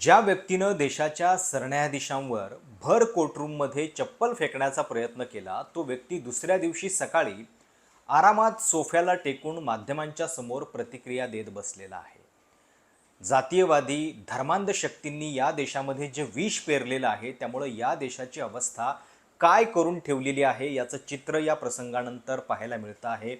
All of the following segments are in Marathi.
ज्या व्यक्तीनं देशाच्या सरन्यायाधीशांवर भर कोर्टरूममध्ये चप्पल फेकण्याचा प्रयत्न केला तो व्यक्ती दुसऱ्या दिवशी सकाळी आरामात सोफ्याला टेकून माध्यमांच्या समोर प्रतिक्रिया देत बसलेला आहे. जातीयवादी धर्मांध शक्तींनी या देशामध्ये जे विष पेरलेलं आहे त्यामुळं या देशाची अवस्था काय करून ठेवलेली आहे याचं चित्र या प्रसंगानंतर पाहायला मिळतं आहे.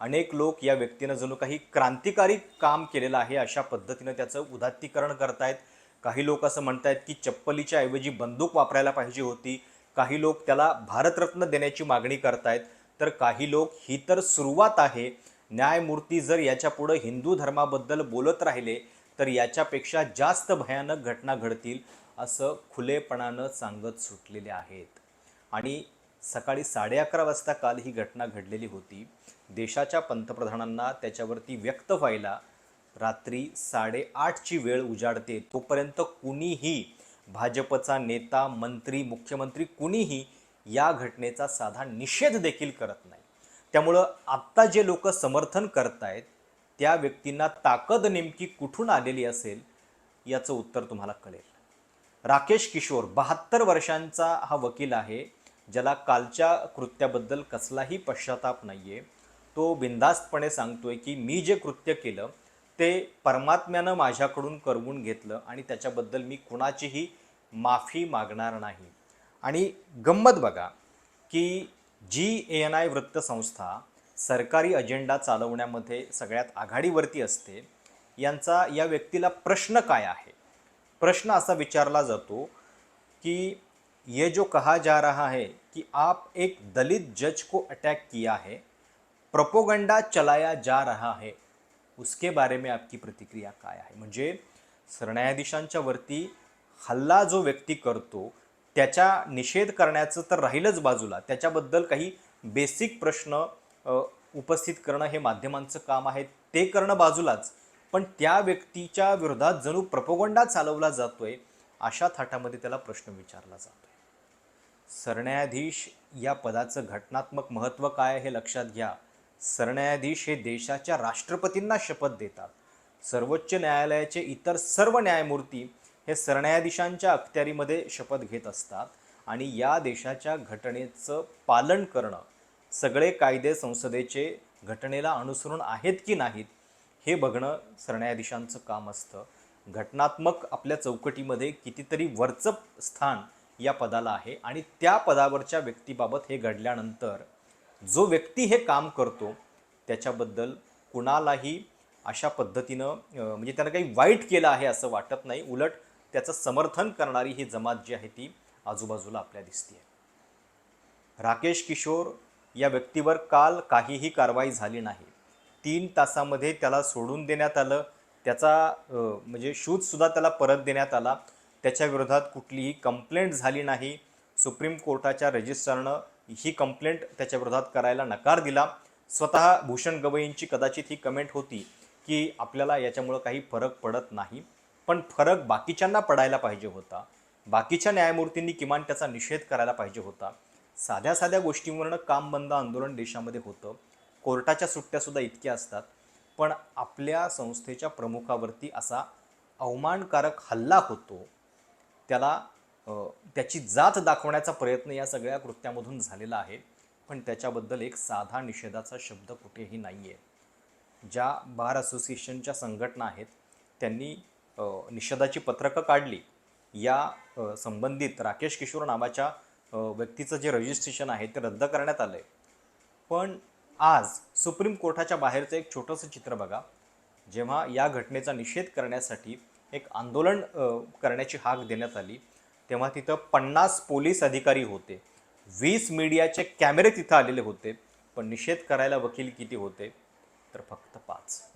अनेक लोक या व्यक्तीनं जणू काही क्रांतिकारी काम केलेलं आहे अशा पद्धतीनं त्याचं उदात्तीकरण करतायत. काही लोक असं म्हणत आहेत की चप्पलीच्या ऐवजी बंदूक वापरायला पाहिजे होती. काही लोक त्याला भारतरत्न देण्याची मागणी करतायत. तर काही लोक ही तर सुरुवात आहे. न्यायमूर्ती जर याच्यापुढं हिंदू धर्माबद्दल बोलत राहिले तर याच्यापेक्षा जास्त भयानक घटना घडतील असं खुलेपणानं सांगत सुटलेले आहेत. आणि सकाळी साडे अकरा वाजता काल ही घटना घडलेली होती. देशाच्या पंतप्रधानांना त्याच्यावरती व्यक्त व्हायला रात्री साडेआठची वेळ उजाडते. तोपर्यंत कुणीही भाजपचा नेता मंत्री मुख्यमंत्री कुणीही या घटनेचा साधा निषेध देखील करत नाही. त्यामुळं आत्ता जे लोक समर्थन करतायत त्या व्यक्तींना ताकद नेमकी कुठून आलेली असेल याचं उत्तर तुम्हाला कळेल. राकेश किशोर बहात्तर वर्षांचा हा वकील आहे ज्याला कालच्या कृत्याबद्दल कसलाही पश्चाताप नाही आहे तो बिनधास्तपणे सांगतोय की मी जे कृत्य केलं ते परमात्म्यानं माझ्याकडून करवून घेतलं आणि त्याच्याबद्दल मी कुणाचीही माफी मागणार नाही. आणि गंमत बघा की जी ए एन आय वृत्तसंस्था सरकारी अजेंडा चालवण्यामध्ये सगळ्यात आघाडीवरती असते यांचा या व्यक्तीला प्रश्न काय आहे? प्रश्न असा विचारला जातो कि ये जो कहा जा रहा है कि आप एक दलित जज को अटैक किया है प्रोपोगंडा चलाया जा रहा है उसके बारे में आपकी प्रतिक्रिया काय आहे? म्हणजे सरन्यायाधीशांच्या वरती हल्ला जो व्यक्ती करतो त्याच्या निषेध करण्याचं तर राहीलच बाजूला. त्याच्याबद्दल काही बेसिक प्रश्न उपस्थित करणं हे माध्यमांचं काम आहे. ते करणं बाजूलाच. पण त्या व्यक्तीच्या विरोधात जणू प्रपोगंडा चालवला जातोय अशा थाटामध्ये त्याला प्रश्न विचारला जातोय. सरन्यायाधीश या पदाचं घटनात्मक महत्त्व काय हे लक्षात घ्या. सरन्यायाधीश हे देशाच्या राष्ट्रपतींना शपथ देतात. सर्वोच्च न्यायालयाचे इतर सर्व न्यायमूर्ती हे सरन्यायाधीशांच्या अखत्यारीमध्ये शपथ घेत असतात आणि या देशाच्या घटनेचं पालन करणं सगळे कायदे संसदेचे घटनेला अनुसरून आहेत की नाहीत हे बघणं सरन्यायाधीशांचं काम असतं. घटनात्मक आपल्या चौकटीमध्ये कितीतरी वरचं स्थान या पदाला आहे आणि त्या पदावरच्या व्यक्तीबाबत हे घडल्यानंतर जो व्यक्ती हे काम करतो त्याच्याबद्दल कुणालाही अशा पद्धतीनं म्हणजे त्यानं काही वाईट केलं आहे असं वाटत नाही. उलट त्याचं समर्थन करणारी ही जमात जी आहे ती आजूबाजूला आपल्या दिसते राकेश किशोर या व्यक्तीवर काल काहीही कारवाई झाली नाही. तीन तासामध्ये त्याला सोडून देण्यात आलं. त्याचा म्हणजे शूजसुद्धा त्याला परत देण्यात आला. त्याच्या विरोधात कुठलीही कंप्लेंट झाली नाही. सुप्रीम कोर्टाच्या रजिस्ट्रारनं ही कंप्लेंट त्याच्याविरोधात करायला नकार दिला. स्वतः भूषण गवईंची कदाचित ही कमेंट होती की आपल्याला याच्यामुळं काही फरक पडत नाही. पण फरक बाकीच्यांना पडायला पाहिजे होता. बाकीच्या न्यायमूर्तींनी किमान त्याचा निषेध करायला पाहिजे होता. साध्या साध्या गोष्टींवरनं काम बंद आंदोलन देशामध्ये होतं. कोर्टाच्या सुट्ट्यासुद्धा इतक्या असतात. पण आपल्या संस्थेच्या प्रमुखावरती असा अवमानकारक हल्ला होतो. त्याला त्याची जात दाखवण्याचा प्रयत्न या सगळ्या कृत्यामधून झालेला आहे. पण त्याच्याबद्दल एक साधा निषेधाचा शब्द कुठेही नाही आहे ज्या बार असोसिएशनच्या संघटना आहेत त्यांनी निषेधाची पत्रकं काढली. या संबंधित राकेश किशोर नावाच्या व्यक्तीचं जे रजिस्ट्रेशन आहे ते रद्द करण्यात आलं आहे पण आज सुप्रीम कोर्टाच्या बाहेरचं एक छोटंसं चित्र बघा जेव्हा या घटनेचा निषेध करण्यासाठी एक आंदोलन करण्याची हाक देण्यात आली तेव्हा तिथं पन्नास पोलीस अधिकारी होते. वीस मीडियाचे कॅमेरे तिथं आलेले होते. पण निषेध करायला वकील किती होते? तर फक्त पाच.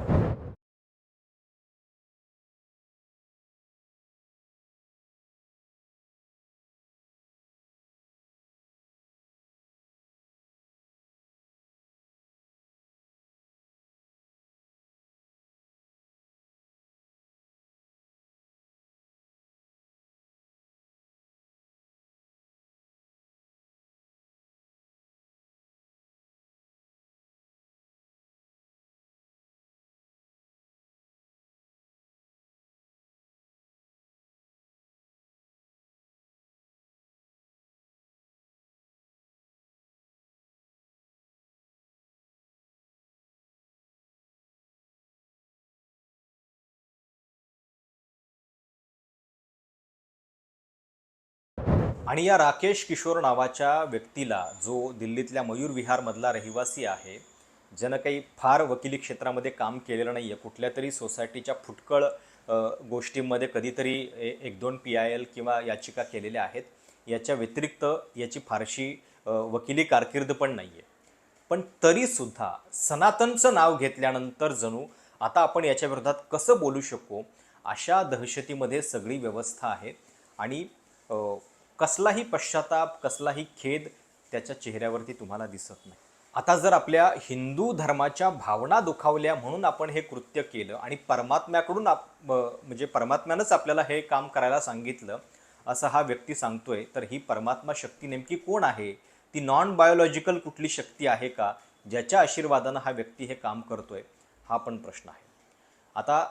आणि या राकेश किशोर नावाच्या व्यक्तीला जो दिल्लीतल्या मयूर विहारमधला रहिवासी आहे ज्यानं काही फार वकिली क्षेत्रामध्ये काम केलेलं नाही आहे कुठल्या तरी सोसायटीच्या फुटकळ गोष्टींमध्ये कधीतरी ए- एक दोन पी आय एल किंवा याचिका केलेल्या आहेत. याच्या व्यतिरिक्त याची फारशी वकिली कारकीर्द पण नाही आहे पण तरीसुद्धा सनातनचं नाव घेतल्यानंतर जणू आता आपण याच्या विरोधात कसं बोलू शकू? अशा दहशतीमध्ये सगळी व्यवस्था आहे. आणि कसलाही पश्चाताप कसलाही खेद त्याच्या चेहऱ्यावरती तुम्हाला दिसत नाही. आता जर आपल्या हिंदू धर्माच्या भावना दुखावल्या म्हणून आपण हे कृत्य केलं आणि परमात्म्याकडून आप म्हणजे परमात्म्यानंच आपल्याला हे काम करायला सांगितलं असं हा व्यक्ती सांगतोय तर ही परमात्मा शक्ती नेमकी कोण आहे? ती नॉन बायोलॉजिकल कुठली शक्ती आहे का? ज्याच्या आशीर्वादानं हा व्यक्ती हे काम करतोय हा पण प्रश्न आहे. आता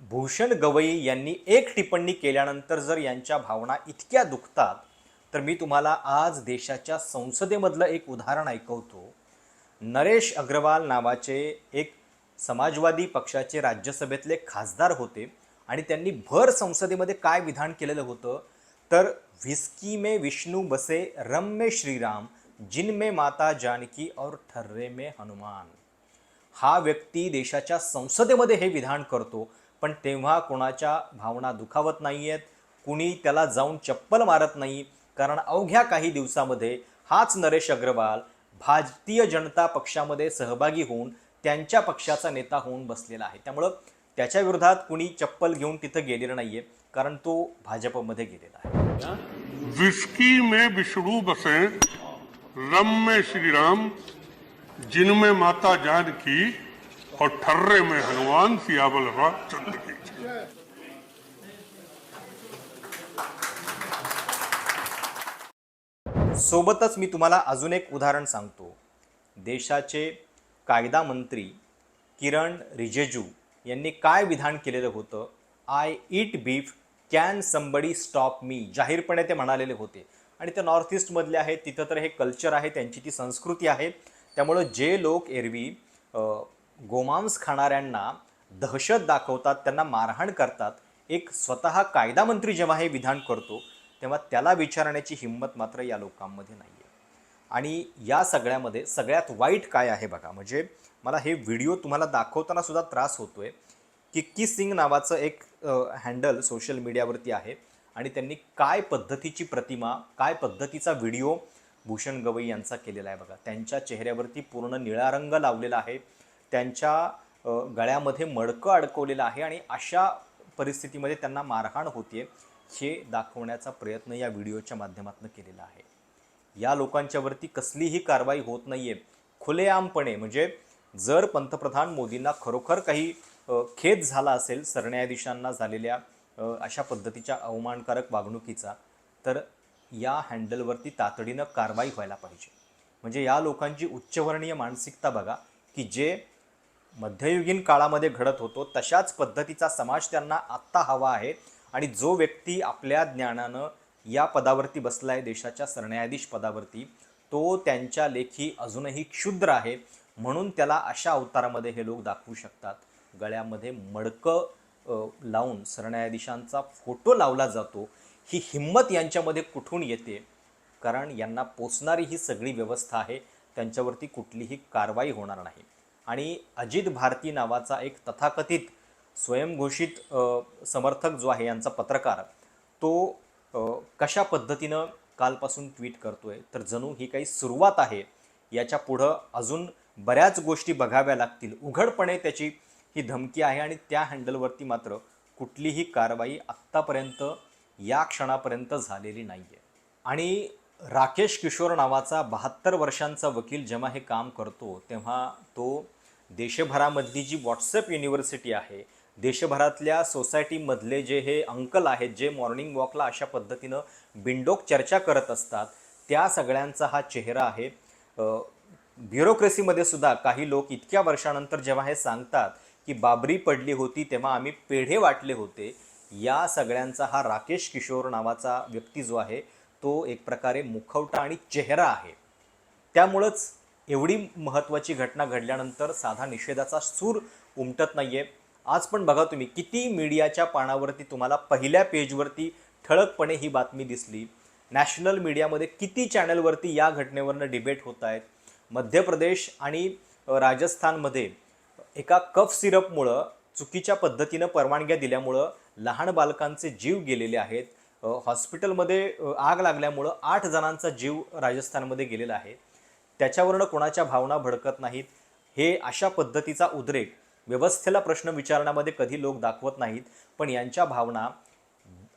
भूषण गवई यांनी एक टिप्पणी केल्यानंतर जर यांच्या भावना इतक्या दुखतात तर मी तुम्हाला आज देशाच्या संसदेमधलं एक उदाहरण ऐकवतो. नरेश अग्रवाल नावाचे एक समाजवादी पक्षाचे राज्यसभेतले खासदार होते आणि त्यांनी भर संसदेमध्ये काय विधान केलेलं होतं? तर व्हिस्की में विष्णू बसे रम में श्रीराम जिन में माता जानकी और ठर्रे में हनुमान. हा व्यक्ती देशाच्या संसदेमध्ये हे विधान करतो पण तेव्हा कोणाच्या भावना दुखावत नाही आहेत कुणी त्याला जाऊन चप्पल मारत नाही. कारण अवघ्या काही दिवसामध्ये हाच नरेश अग्रवाल भारतीय जनता पक्षामध्ये सहभागी होऊन त्यांच्या पक्षाचा नेता होऊन बसलेला आहे. त्यामुळं त्याच्या विरोधात कुणी चप्पल घेऊन तिथं गेलेलं नाही आहे कारण तो भाजपमध्ये गेलेला आहे. विस्की में विष्णू बसे रम में श्रीराम जिनमें माता जानकी और ठर्रे में हनुमान सियावल चंद्र की सोबतच मी तुम्हाला अजून एक उदाहरण सांगतो. देशाचे कायदा मंत्री किरण रिजेजू यांनी काय विधान केलेलं होतं? I eat beef can somebody stop मी जाहीरपणे ते म्हणालेले होते. आणि ते नॉर्थ ईस्टमधले आहेत तिथं तर हे कल्चर आहे त्यांची ती संस्कृती आहे. त्यामुळं जे लोक एरवी गोमांस खाणाऱ्यांना दहशत दाखवतात त्यांना मारहाण करतात. एक स्वतः कायदा मंत्री जेव्हा हे विधान करतो तेव्हा त्याला विचारण्याची हिंमत मात्र या लोकांमध्ये नाही आहे आणि या सगळ्यामध्ये सगळ्यात वाईट काय आहे बघा म्हणजे मला हे व्हिडिओ तुम्हाला दाखवताना सुद्धा त्रास होतोय किक्की सिंग नावाचं एक हँडल सोशल मीडियावरती आहे आणि त्यांनी काय पद्धतीची प्रतिमा काय पद्धतीचा व्हिडिओ भूषण गवई यांचा केलेला आहे बघा. त्यांच्या चेहऱ्यावरती पूर्ण निळा रंग लावलेला आहे. त्यांच्या गळ्यामध्ये मडकं अडकवलेलं आहे आणि अशा परिस्थितीमध्ये त्यांना मारहाण होते हे दाखवण्याचा प्रयत्न या व्हिडिओच्या माध्यमातून केलेला आहे. या लोकांच्यावरती कसलीही कारवाई होत नाही आहे खुलेआमपणे म्हणजे जर पंतप्रधान मोदींना खरोखर काही खेद झाला असेल सरन्यायाधीशांना झालेल्या अशा पद्धतीच्या अवमानकारक वागणुकीचा तर या हँडलवरती तातडीनं कारवाई व्हायला पाहिजे. म्हणजे या लोकांची उच्चवर्णीय मानसिकता बघा की जे मध्ययुगीन काळामध्ये घडत होतो तशाच पद्धतीचा समाज त्यांना आत्ता हवा आहे आणि जो व्यक्ती आपल्या ज्ञानानं या पदावरती बसला आहे देशाच्या सरन्यायाधीश पदावरती तो त्यांच्या लेखी अजूनही क्षुद्र आहे म्हणून त्याला अशा अवतारामध्ये हे लोक दाखवू शकतात. गळ्यामध्ये मडकं लावून सरन्यायाधीशांचा फोटो लावला जातो. ही हिंमत यांच्यामध्ये कुठून येते? कारण यांना पोचणारी ही सगळी व्यवस्था आहे त्यांच्यावरती कुठलीही कारवाई होणार नाही. आणि अजित भारती नावाचा एक तथाकथित स्वयंघोषित समर्थक जो आहे यांचा पत्रकार तो कशा पद्धतीनं कालपासून ट्विट करतोय? तर जणू ही काही सुरुवात आहे. याच्या पुढं अजून बऱ्याच गोष्टी बघाव्या लागतील. उघडपणे त्याची ही धमकी आहे आणि त्या हँडलवरती मात्र कुठलीही कारवाई आत्तापर्यंत या क्षणापर्यंत झालेली नाही आहे आणि राकेश किशोर नावाचा बहात्तर वर्षांचा वकील जेव्हा हे काम करतो तेव्हा तो देशभरामधली जी व्हॉट्सअप युनिव्हर्सिटी आहे देशभरातल्या सोसायटीमधले जे हे अंकल आहेत जे मॉर्निंग वॉकला अशा पद्धतीनं बिंडोक चर्चा करत असतात त्या सगळ्यांचा हा चेहरा आहे. ब्युरोक्रेसीमध्ये सुद्धा काही लोक इतक्या वर्षानंतर जेव्हा हे सांगतात की बाबरी पडली होती तेव्हा आम्ही पेढे वाटले होते. या सगळ्यांचा हा राकेश किशोर नावाचा व्यक्ती जो आहे तो एक प्रकारे मुखवटा आणि चेहरा आहे. त्यामुळंच एवढी महत्त्वाची घटना घडल्यानंतर साधा निषेधाचा सूर उमटत नाही आहे आज पण बघा तुम्ही किती मीडियाच्या पानावरती तुम्हाला पहिल्या पेजवरती ठळकपणे ही बातमी दिसली. नॅशनल मीडियामध्ये किती चॅनलवरती या घटनेवरनं डिबेट होत आहेत मध्य प्रदेश आणि राजस्थानमध्ये एका कफ सिरपमुळं चुकीच्या पद्धतीनं परवानग्या दिल्यामुळं लहान बालकांचे जीव गेलेले आहेत. हॉस्पिटलमध्ये आग लागल्यामुळं आठ जणांचा जीव राजस्थानमध्ये गेलेला आहे. त्याच्यावरनं कोणाच्या भावना भडकत नाहीत? हे अशा पद्धतीचा उद्रेक व्यवस्थेला प्रश्न विचारण्यामध्ये कधी लोक दाखवत नाहीत पण यांच्या भावना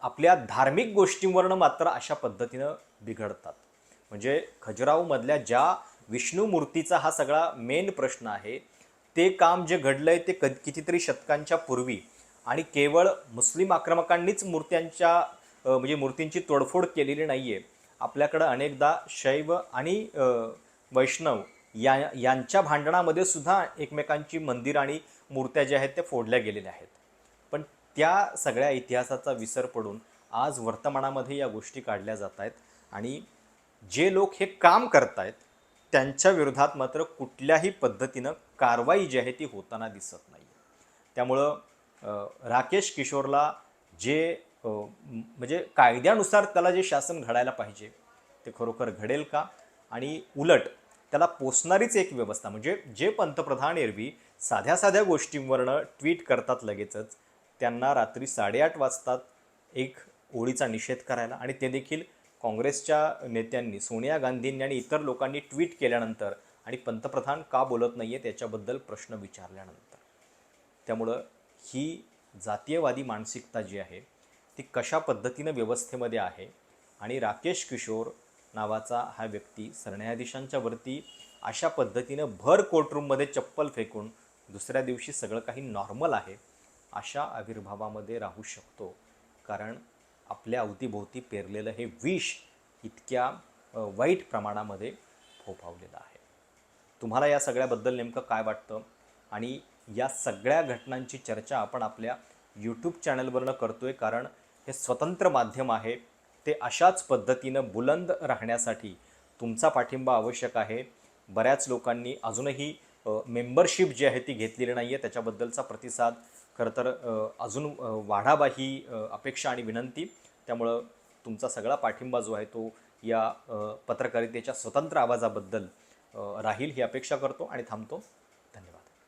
आपल्या धार्मिक गोष्टींवरनं मात्र अशा पद्धतीनं बिघडतात. म्हणजे खजुराहोमधल्या ज्या विष्णू मूर्तीचा हा सगळा मेन प्रश्न आहे ते काम जे घडलं आहे ते क कितीतरी शतकांच्या पूर्वी आणि केवळ मुस्लिम आक्रमकांनीच मूर्त्यांच्या म्हणजे मूर्तींची तोडफोड केलेली नाही आहे आपल्याकडं अनेकदा शैव आणि वैष्णव या यांच्या भांडणामध्ये सुद्धा एकमेकांची मंदिर आणि मूर्त्या ज्या आहेत त्या फोडल्या गेलेल्या आहेत. पण त्या सगळ्या इतिहासाचा विसर पडून आज वर्तमानामध्ये या गोष्टी काढल्या जात आहेत आणि जे लोक हे काम करतायत त्यांच्या विरोधात मात्र कुठल्याही पद्धतीनं कारवाई जी आहे ती होताना दिसत नाही त्यामुळं राकेश किशोरला जे म्हणजे कायद्यानुसार त्याला जे शासन घडायला पाहिजे ते खरोखर घडेल का? आणि उलट त्याला पोचणारीच एक व्यवस्था म्हणजे जे पंतप्रधान एरवी साध्या साध्या गोष्टींवरनं ट्विट करतात लगेचच त्यांना रात्री साडेआठ वाजतात एक ओळीचा निषेध करायला. आणि ते देखील काँग्रेसच्या नेत्यांनी सोनिया गांधींनी आणि इतर लोकांनी ट्विट केल्यानंतर आणि पंतप्रधान का बोलत नाही आहे त्याच्याबद्दल प्रश्न विचारल्यानंतर. त्यामुळं ही जातीयवादी मानसिकता जी आहे ती कशा पद्धतीनं व्यवस्थेमध्ये आहे आणि राकेश किशोर नावाचा हा व्यक्ती सरन्यायाधीशांच्या वरती अशा पद्धतीनं भर कोर्टरूममध्ये चप्पल फेकून दुसऱ्या दिवशी सगळं काही नॉर्मल आहे अशा आविर्भावामध्ये राहू शकतो. कारण आपल्या अवतीभोवती पेरलेलं हे विष इतक्या वाईट प्रमाणामध्ये फोफावलेलं आहे. तुम्हाला या सगळ्याबद्दल नेमकं काय वाटतं? आणि या सगळ्या घटनांची चर्चा आपण आपल्या यूट्यूब चॅनलवरनं करतो आहे कारण हे स्वतंत्र माध्यम आहे. ते अशाच पद्धतीनं बुलंद राहण्यासाठी तुमचा पाठिंबा आवश्यक आहे. बऱ्याच लोकांनी अजूनही मेंबरशिप जी आहे ती घेतलेली नाही आहे त्याच्याबद्दलचा प्रतिसाद खरं तर अजून वाढावा ही अपेक्षा आणि विनंती. त्यामुळं तुमचा सगळा पाठिंबा जो आहे तो या पत्रकारितेच्या स्वतंत्र आवाजाबद्दल राहील ही अपेक्षा करतो आणि थांबतो.